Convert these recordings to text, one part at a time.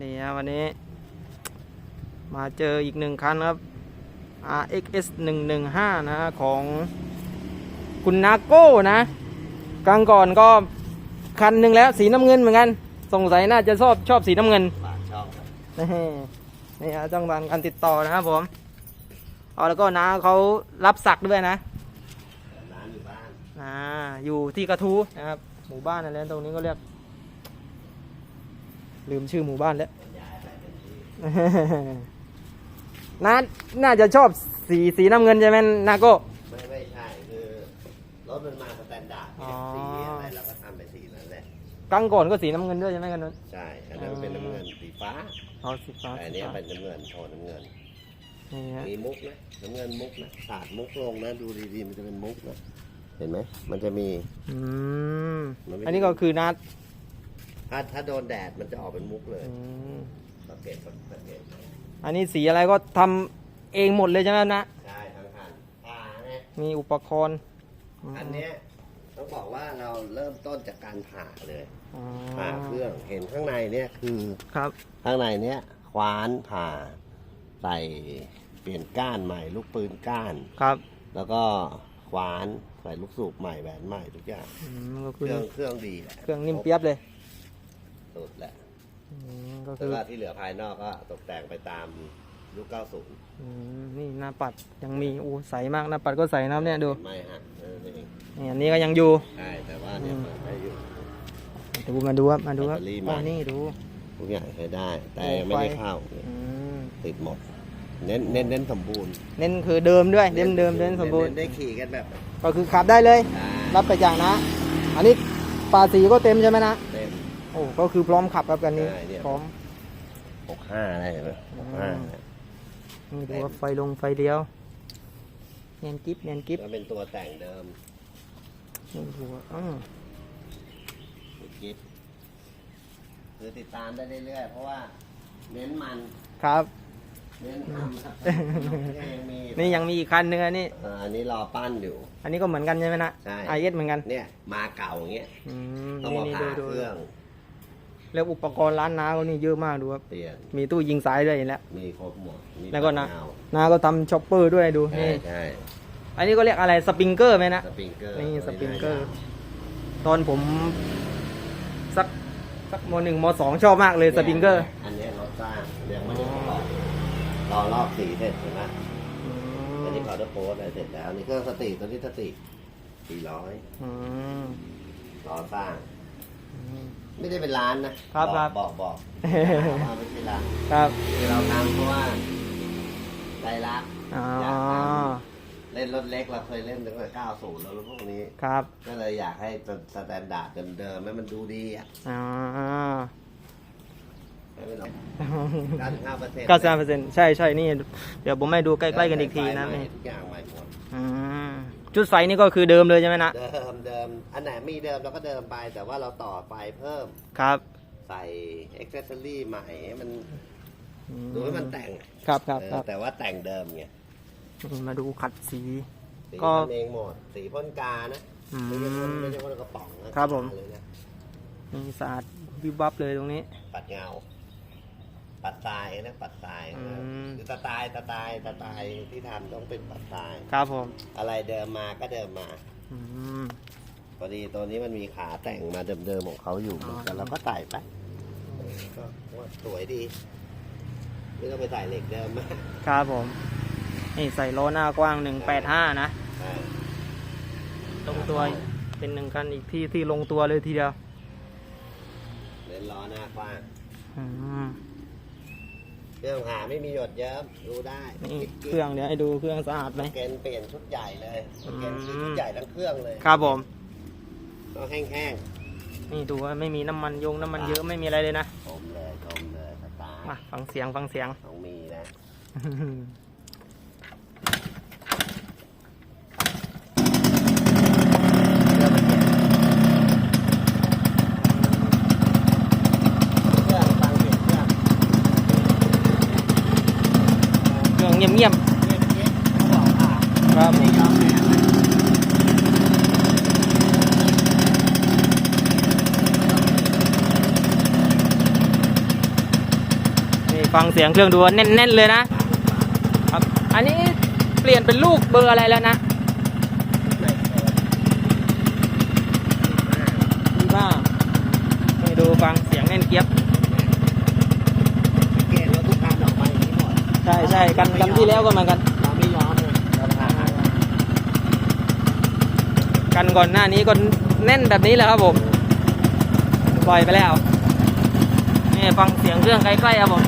นี่ฮะวันนี้ มาเจออีกหนึ่งคันครับ RXS 115 นะฮะของคุณนาโก้นะกลางก่อนก็คันหนึ่งแล้วสีน้ำเงินเหมือนกัน สงสัยน่าจะชอบชอบสีน้ำเงินปากช่องครับนี่นี่ฮะจ้องการการติดต่อนะครับผมเอาแล้วก็น้าเขารับสักด้วยนะร้านอยู่บ้านอ่าอยู่ที่กระทู้นะครับ หมู่บ้านอะไรตรงนี้ก็เรียก ลืมชื่อหมู่บ้านแล้วบรรยายอะไรเป็นที่น้าน่าจะชอบสีสีน้ำเงินใช่ไหมนาโก้ไม่ไม่ใช่คือรถมันมาสแตนดาร์ดอ๋อสีอะไรเราก็ทำไปสีนั้นแหละกลางก่อนก็สีน้ำเงินด้วยใช่ไหมกันนู้นใช่อันนั้นเป็นน้ำเงินสีฟ้าเอาสีฟ้าแต่อันสีนี้ฟ้าเป็นน้ำเงินโทนน้ำเงินนี่ฮะมีมุกนะน้ำเงินมุกนะสาดมุกลงนะดูดีๆมันจะเป็นมุกนะเห็นไหมมันจะมีอืมมันไม่อันนี้ก็คือนัด ถ้าถ้าโดนแดดมันจะออกเป็นมุกเลยอืมสังเกตสังเกตอันนี้สีอะไรก็ทำเองหมดเลยใช่ไหมนะใช่ทั้งคันผ่าเนี่ยมีอุปกรณ์มอันเนี้ยต้องบอกว่าเราเริ่มต้นจากการผ่าเลยอ๋อผ่าเครื่องเห็นข้างในเนี่ยคือครับข้างในเนี้ยคว้านผ่าใส่เปลี่ยนก้านใหม่ ลูกปืนก้าน ครับแล้วก็คว้านใส่ลูกสูบใหม่แหวนใหม่ทุกอย่างอืมก็เคคือรื่องเครื่องดีแหละเครื่องนิ่มเปียบเลย สุดแหละอืมก็แล้คืวอก็ที่เหลือภายนอกก็ตกแต่งไปตามยุค90อืมนี่หน้าปัดยังมีอู้ใสมากหน้าปัดก็ใสนะครับเนี่ยดูไม่ฮะเออนี่นี่อันนี้ก็ยังอยู่ ใช่แต่ว่าเนี่ยมันไม่อยู่ ดูมาดูครับมาดูครับแบตเตอรี่ใหม่อ๋อนี่ดู ทุกอย่างใช้ได้ แต่โอ้ยังไม่ได้ไฟเข้าอืมติดหมด เน้นเน้นเน้นสมบูรณ์เน้นคือเดิมด้วยเดิมเดิมเดิมสมบูรณ์เน้นได้ขี่กันแบบก็คือขับได้เลยได้รับไปจากนะ อันนี้ปาสีก็เต็มใช่ไหมนะเต็ม โอ้ก็คือพร้อมขับครับกันนี้ ใช่เนี่ย พร้อมหกห้าได้ไหมหกห้านี่ดูว่าไฟลงไฟเลี้ยวเนียนกิฟเนียนกิฟก็เป็นตัวแต่งเดิมนี่ดูว่าอืมกิฟคือติดตามได้เรื่อยๆเพราะว่าเน้นมันครับ เน้นทำครับยังมีนี่ยังมีอีกคันหนึงอันนี้ เอ่ออันนี้รอปั้นอยู่ อันนี้ก็เหมือนกันใช่ไหมนะใช่ ไอเอสเหมือนกัน เนี่ยมาเก่าอย่างเงี้ยอืมต้องนี่มานี่ผ่าดูดูเครื่อง แล้วอุปกรณ์ร้านน้าก็นี่เยอะมากดูครับ เปลี่ยนมีตู้ยิงสายด้วยเห็นแล้ว มีครบหมดมีแล้วก็นะปัเงาน้าก็ทำช็อปเปอร์ด้วยดูใช่นี่ใช่อันนี้ก็เรียกอะไรสปริงเกอร์ไหมนะ สปริงเกอร์นี่สปริงเกอร์ตัวตอนผมสักสักมหนึ่งมสองชอบมากเลยสปริงเกอร์อันเนี้ยรถสร้างเรียกไม่ได้ทดลองรอรอบสีเสร็จเห็นไหมอือันมนี้เขาจะโพสอะไรเสร็จแล้วนี่เครื่องสติตัวนี้สติสี่ร้อยอืมรอสร้าง อืม ไม่ได้เป็นร้านนะครับครับ บอกบอกว่าไม่ใช่ร้านครับคือเราทำเพราะว่าใจรักอ๋ออยากทำเล่นรถเล็กเราเคยเล่นตั้งแต่90แล้วรถพวกนี้ ครับก็เลยอยากให้สแตนดาร์ดเดิมๆให้มันดูดีอะอ๋อให้มันออก95เปอร์เซ็นต์เก้าสิบเปอร์เซ็นต์ใช่ใช่นี่ เดี๋ยวผมให้ดูใกล้ๆกันอีกทีนะนี่ทุกอย่างใหม่หมดอืม จุดไฟนี่ก็คือเดิมเลยใช่ไหมนะ เดิมเดิมอันไหนมีเดิมเราก็เดิมไป แต่ว่าเราต่อไฟเพิ่มครับใส่อ็อกเซสซอรี่ใหม่ให้มันอืมดูให้มันแต่งครับครับเออครับแต่ว่าแต่งเดิมไงนี่มาดูขัดสี สีก็ทำเองหมดสีพ่นกานะอืไม่ใช่พ่นมไม่ใช่พ่นกระป๋องนะครับผมเลยนะนี่สะอาดวิบวับเลยตรงนี้ ปัดเงา ปัดทรายนะปัดทรายอืม คือตาตายตาตายตาตายที่ทำต้องเป็นปัดทราย ครับผมอะไรเดิมมาก็เดิมมาอืม พอดีตัวนี้มันมีขาแต่งมาเดิมๆของเขาอยู่อ๋อ แต่เราก็ใส่ไปก็ว่าสวยดีไม่ต้องไปใส่เหล็กเดิมมาก ครับผม นี่ใส่ล้อหน้ากว้าง185นะใช่ลงตัวเป็นหนึ่งกันอีกที่ที่ลงตัวเลยทีเดียวเล่นล้อหน้ากว้างอืม เครื่องหาไม่มีหยดเยิ้มดูได้นี่กิ๊บเครื่องเดี๋ยวให้ดูเครื่องสะอาดไหม เกณฑ์เปลี่ยนชุดใหญ่เลยอืมเกณฑ์คือชุดใหญ่ทั้งเครื่องเลยครับผมต้องแห้งนี่ดูว่าไม่มีน้ำมันยงน้ำมันเยอะไม่มีอะไรเลยนะๆชมเลยชมเลยสไตล์มาฟังเสียงฟังเสียง ต้องมีนะ เครื่องฟังเสียงเครื่อง เครื่องเงี ยบเงียบเย็บเย็บเขาบอกอะๆครับผไม่มยอมแพ้นะฟังเสียงเครื่องดูว่าแน่นๆเลยนะครับ อันนี้เปลี่ยนเป็นลูกเบอร์อะไรแล้วนะนี่ว่าให้ดูฟังเสียงแน่นเกียบ เกณฑ์รถทุกคันออกมาอย่างนี้หมด ใช่ใช่กันกันที่แล้วก็เหมือนกัน เราไม่ยอมเลยเราทำกันก่อนหน้านี้ก็แน่นแบบนี้แหละครับผมปล่อยไปแล้วนี่ฟังเสียงเครื่องใกล้ๆครับผม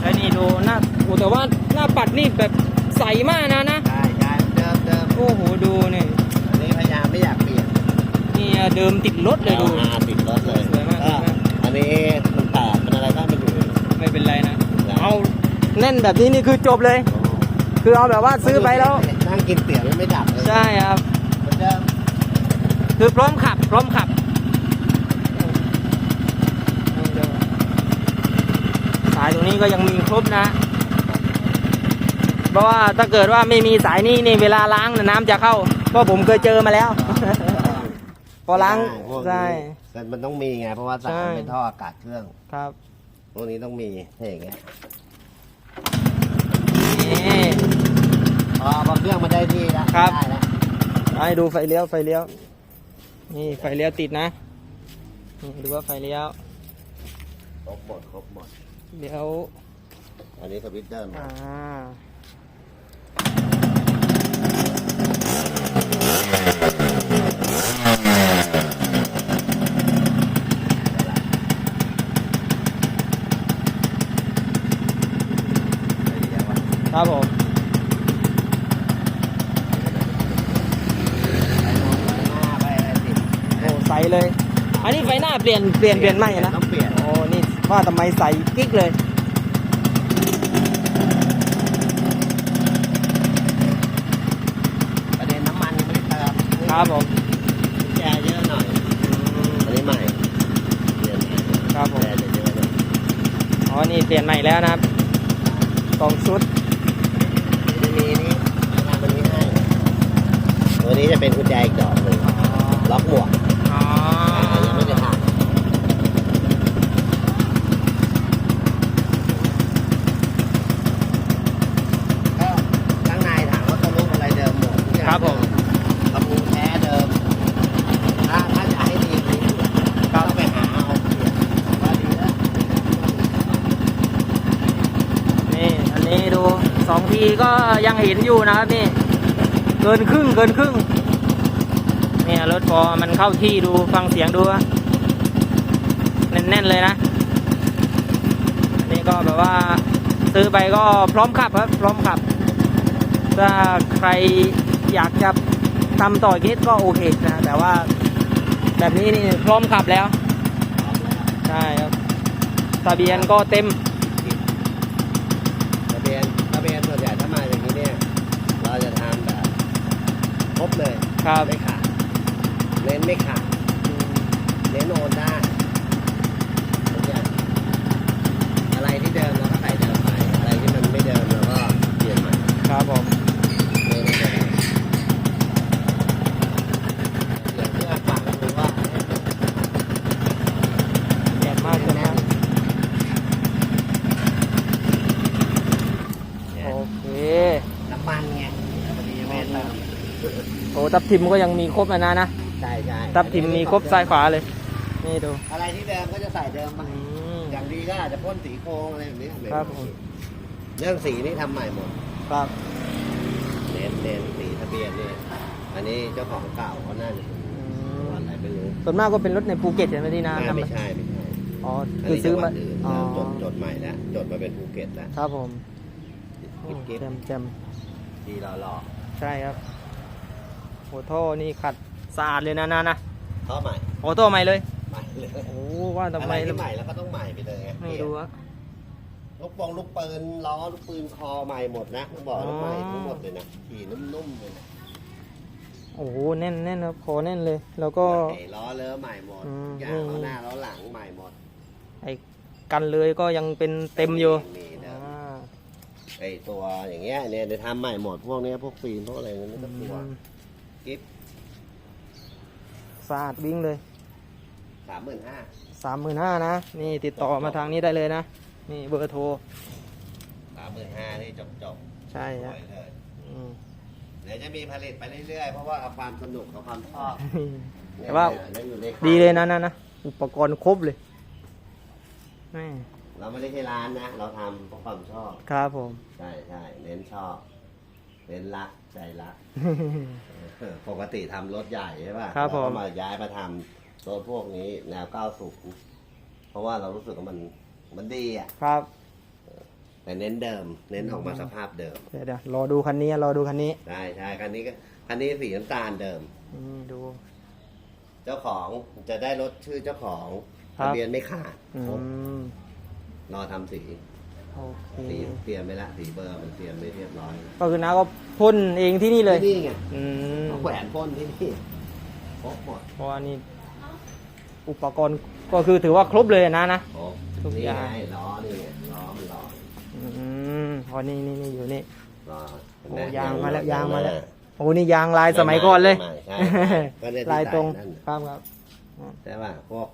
แล้วนี่ดูหน้าโอ้แต่ว่าหน้าปัดนี่แบบใสมากนะนะใช่ใช่เดิมเดิมโอ้โหดูนี่อันนี้พยายามไม่อยากเปลี่ยนนี่เดิมติดรถเลยดูอาติด นนี้มันแตกเป็นอะไรบ้างไม่รู้ไม่เป็นไรนะ เอาแน่นแบบนี้นี่คือจบเลย คือเอาแบบว่าซื้อไปแล้ว นั่งกินเตี๋ยวแล้วไม่ดับเลยใช่ครับเหมือนเดิมคือพร้อมขับ พร้อมขับ สายตรงนี้ก็ยังมีครบนะ เพราะว่าถ้าเกิดว่าไม่มีสายนี้นี่เวลาล้างน่ะน้ำจะเข้า เพราะผมเคยเจอมาแล้ว พอล้างพวกนี้ใช่แต่ มันต้องมีไงเพราะว่าสายใช่เป็นท่ออากาศเครื่องครับพวกนี้ต้องมีถ้าอย่างเงี้ยนี่ พอพอเครื่องมาได้ที่แล้วครับ ได้แล้วให้ดูไฟเลี้ยวไฟเลี้ยว นี่ไฟเลี้ยวติดนะนี่ดูว่าไฟเลี้ยวครบหมดครบหมดเลี้ยวอันนี้สวิตช์เดิมอ่า ครับผมไปอะไรติดโอ้ใสเลย อันนี้ไฟหน้าเปลี่ยนเปลี่ยนเปลี่ยนใหม่นะต้องเปลี่ยนโอ้นี่ว่าทำไมใสกิ๊กเลยประเด็นน้ำมันยังไม่ได้เติมครับผมแกเยอะหน่อยอันนี้ใหม่เปลี่ยนใหม่ครับผมแกจะเยอะหน่อยอ๋อนี่เปลี่ยนใหม่แล้วนะครับสองชุด จะมีนี่ทำอันนี้ให้ ตัวนี้จะเป็นกุญแจอีกดอกหนึ่งอ๋อล็อกหมวก อ๋อ อ่ายังไม่ได้ทำก็ข้างในถามว่าทะลุอะไรเดิมหมดทุกอย่าง ครับผม บำรุงแท้เดิม ถ้าถ้าจะให้ดีกว่านี้ก็ต้องไปหาเอาเปลี่ยนว่าดีแล้ว นี่ อันนี้ดูสอง ทีก็ยังเห็นอยู่นะครับนี่ เกินครึ่งเกินครึ่งเนี่ยรถพอมันเข้าที่ดูฟังเสียงดูแน่นๆเลยนะอันนี้ก็แบบว่าซื้อไปก็พร้อมขับครับ พร้อมขับ ถ้าใครอยากจะทำต่อเคสก็โอเคนะ แต่ว่าแบบนี้นี่พร้อมขับแล้ว ใช่ครับทะเบียนก็เต็ม ทะเบียนทะเบียนส่วนใหญ่ถ้ามาอย่างนี้เนี่ย เราจะทำแบบครบเลย ครับ ไม่ขาดเน้นไม่ขาดเน้นโอนได้ทุกอย่างอะไรที่เดิมเราก็ใส่เดิมไป อะไรที่มันไม่เดิมเราก็เปลี่ยนใหม่ ครับผม เน้นไม่เดิมเดี๋ยวเพื่อฟังดูว่า เจ็บมากเจ็บมาก เนี่ย โอเค น้ำมันไงพอดีแม่เติม โอ้ ทับทิมก็ยังมีครบนะนะนะใช่ใช่ทับทิมมีครบซ้ายขวาเลย นี่ดูอะไรที่เดิมก็จะใส่เดิมไปอืม อย่างดีก็อาจจะพ่นสีโครงอะไรแบบนี้ครับผม เรื่องสีนี่ทำใหม่หมดครับเน้นเน้นสีทะเบียนนี่อันนี้เจ้าของเก่าเขาน่าจะอืวันมอะไรไม่รู้ส่วนมากก็เป็นรถในภูเก็ตใช่ไหมที่น้าไม่ทำไม่ใช่ไม่ใช่อ๋ออันคือนี้ซื้อจังหวัมาดอื่นอ๋อจดจดใหม่แล้วจดมาเป็นภูเก็ตแล้วครับผมโอ้กิ๊บกิ๊บแจมแจมดีรอรอ ใช่ครับ โอโท่นี่ขัดสะอาดเลยนะนะนะท่อใหม่โอโต้ใหม่เลยใหม่เลยโอ้ว่าทำอะไมไรที่ใหม่แล้วก็ต้องใหม่ไปเลยไงไม่รู้อะลูกปองลูกปืนล้อลูกปืนคอใหม่หมดนะต้องบอกอ๋อลูกใหม่ทั้งหมดเลยนะขี่นุ่มๆเลยนะโอ้โหแน่นแน่นครับคอแน่นเลย แล้วก็ไอ้ล้อเลอะใหม่หมดอืมทุกอย่างล้อหน้าล้อหลังใหม่หมดไอ้กันเลยก็ยังเป็นเต็มอยู่มีเดิอ่มาไอ้ตัวอย่างเงี้ยเนี่ยเดี๋ยวทำใหม่หมดพวกเนี้ยพวกฟิล์มพวกอะไรนั่นก็ตัวอืม กิ๊บสะอาดวิ่งเลยสามหมื่นห้าสามหมื่นห้านะ นี่ติดต่อมาทางนี้ได้เลยนะ นี่เบอร์โทรสามหมื่นห้านี่จบจบใช่ๆปล่ฮะอยเลยอืม เดี๋ยวจะมีผลิตไปเรื่อยๆ เพราะว่าเอาความสนุกกับความชอบแต่ว่าเนี่ยอยู่ในค่ดีเลยนะนะนะอุปกรณ์ครบเลยแม่เราไม่ได้ใช่ร้านนะ เราทำเพราะความชอบ ครับผม ใช่ใช่เน้นชอบ เน้นรักใจรักเออปกติทำรถใหญ่ใช่ป่ะครับผมเาก็มาย้ายมาทำรถพวกนี้แนวก้าวสูงเพราะว่าเรารู้สึกว่ามันมันดีอะ ครับ แต่เน้นเดิม เน้นออกมาสภาพเดิม เดี๋ยวเดี๋ยวรอดูคันนี้รอดูคันนี้ใช่ใช่คันนี้ก็คันนี้สีน้ำตาลเดิม อืมดู เจ้าของจะได้รถชื่อเจ้าของครัทะบเบียนไม่ขาดอืครบมรอทำสี โอเคสีเตรียมไม่ละสีเบอร์มันเตรียมไม่เรียบร้อยก็คือน้าก็พ่นเองที่นี่เลยนี่ไงอืมเขาแขวนพ่นที่นี่ครบหมดเพราะว่านี่อุปกรณ์ก็คือถือว่าครบเลยนะนะครบทุกนี่อย่างไงล้อนี่ไงล้อมันล้ออืมอ๋อนี่นี่นี่อยู่นี่ ล้อเห็นโอ้ไหยางมาแล้วยางมาแล้วหน้โอ้นี่ยางลายสมัยก่อนเลยใหม่ใช่ก็ได้ที่ลายตรงใส่นั่นครับครับใช่ป่ะพวก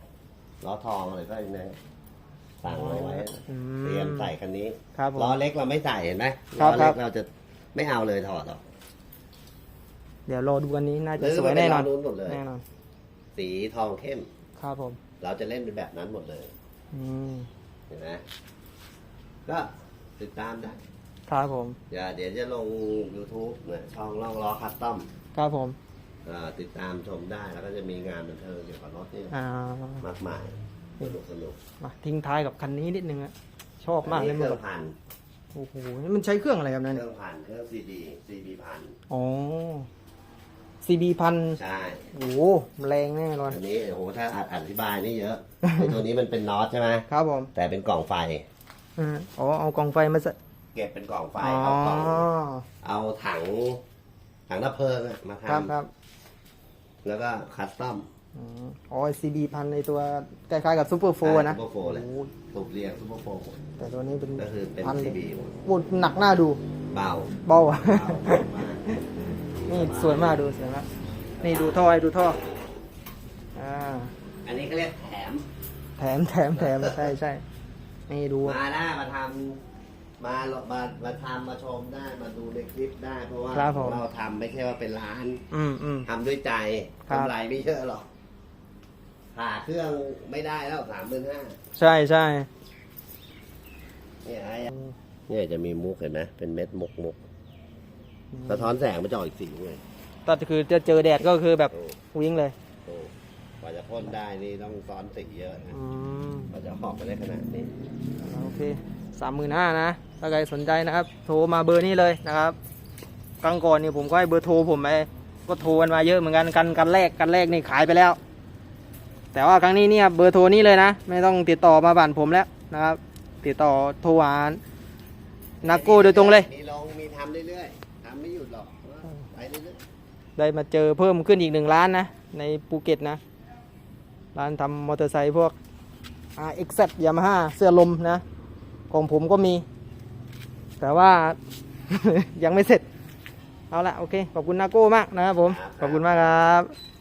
ล้อทองอะไรก็เนี่ย สั่งเอาไว้อืเตรียมใส่คันนี้ครับผมล้อเล็กเราไม่ใส่เห็นไหมครัล้บอครัเล็บ กเราจะไม่เอาเลยถอดหรอกเดี๋ยวรอดูกันนี้น่าจะหรือสวยแน่นอนไปรอนู้นหมดเลย แน่นอน สีทองเข้ม ครับผม เราจะเล่นเป็นแบบนั้นหมดเลย อืม เห็นไหมก็ติดตามได้ครับผม เดี๋ยวเดี๋ยวจะลง YouTube เนี่ยช่องล่องล้อคัสตอมครับผมติดตามชมได้แล้วก็จะมีงานบันเทิงเกี่ยวกับรถนี่อ่ามากมาย สนุกสนุกมาทิ้งท้ายกับคันนี้นิดนึงอะชอบมากเลยอันมันี้นเคแบรื่อบงพันโอ้โหนี่มันใช้เครื่องอะไรครับนั่นเครื่องพันเครื่องซีดีซีดีพันอ๋อ CB พันใช่โอ้โหแรงแน่นอน อันนี้โอ้โหถ้าอธิบายนี่เยอะไอ้ตัวนี้มันเป็นน็อตใช่ไหมครับผมแต่เป็นกล่องไฟ อ่าอ๋อเอากล่องไฟมาใส่เก็บเป็นกล่องไฟอ๋อเอากล่องเอาถังถังดับเพลิงอะมาครับทำครับแล้วก็คัสตอม อืมอ๋อ CB พันในตัวคล้ายๆกับซูเปอร์โฟนะซูเปอร์โฟเลยโอ้โหถูกเรียงซูเปอร์โฟแต่ตัวนี้เป็นก็คือเป็นพันเลซียบีโอ้หนักหน้าดูเบาเบาอะ เบามากนี่สวยมากดูสวยมากนี่ดูท่อให้ดูท่ออ่าอันนี้เขาเรียกแถม แถมแถมแถมใช่ใช่นี่ดู มาได้มาทำมามามาทำมาชมได้มาดูในคลิปได้เพราะว่าครับผม เราทำไม่ใช่ว่าเป็นร้านอืมอืม ทำด้วยใจครับ กำไรไม่เยอะหรอก ผ่าเครื่องไม่ได้แล้วสามหมื่นห้าใช่ใช่เนี่ยไอ้เนี่ยจะมีมุกเห็นไหมเป็นเม็ดมุกมุกสะท้อนแสงมันจะออกอีกสีเลยแต่คือจะเจอแดดก็คือแบบโอ้วิ่งเลยโอ้กว่าจะพ่นได้นี่ต้องซ้อนสีเยอะนะอืมกว่าจะออกมาได้ขนาดนี้โอเคสามหมื่นห้านะ ถ้าใครสนใจนะครับ โทรมาเบอร์นี้เลยนะครับครั้งก่อนเนี่ยผมก็ให้เบอร์โทรผมไปก็โทรกันมาเยอะเหมือนกันกันกันแรกกันแรกนี่ขายไปแล้ว แต่ว่าครั้งนี้เนี่ยเบอร์โทรนี้เลยนะ ไม่ต้องติดต่อมาผ่านผมแล้วนะครับ ติดต่อโทรหานาโก้โดยตรงเลยมีลงมีทำเรื่อยๆทำไม่หยุดหรอกไปเรื่อยได้มาเจอเพิ่มขึ้นอีกหนึ่งร้านนะ ในภูเก็ตนะ ร้านทำมอเตอร์ไซค์พวก RX Yamaha เสื้อลมนะ ของผมก็มี แต่ว่ายังไม่เสร็จ เอาละโอเค ขอบคุณนาโก้มากนะครับผม ขอบคุณมากครับ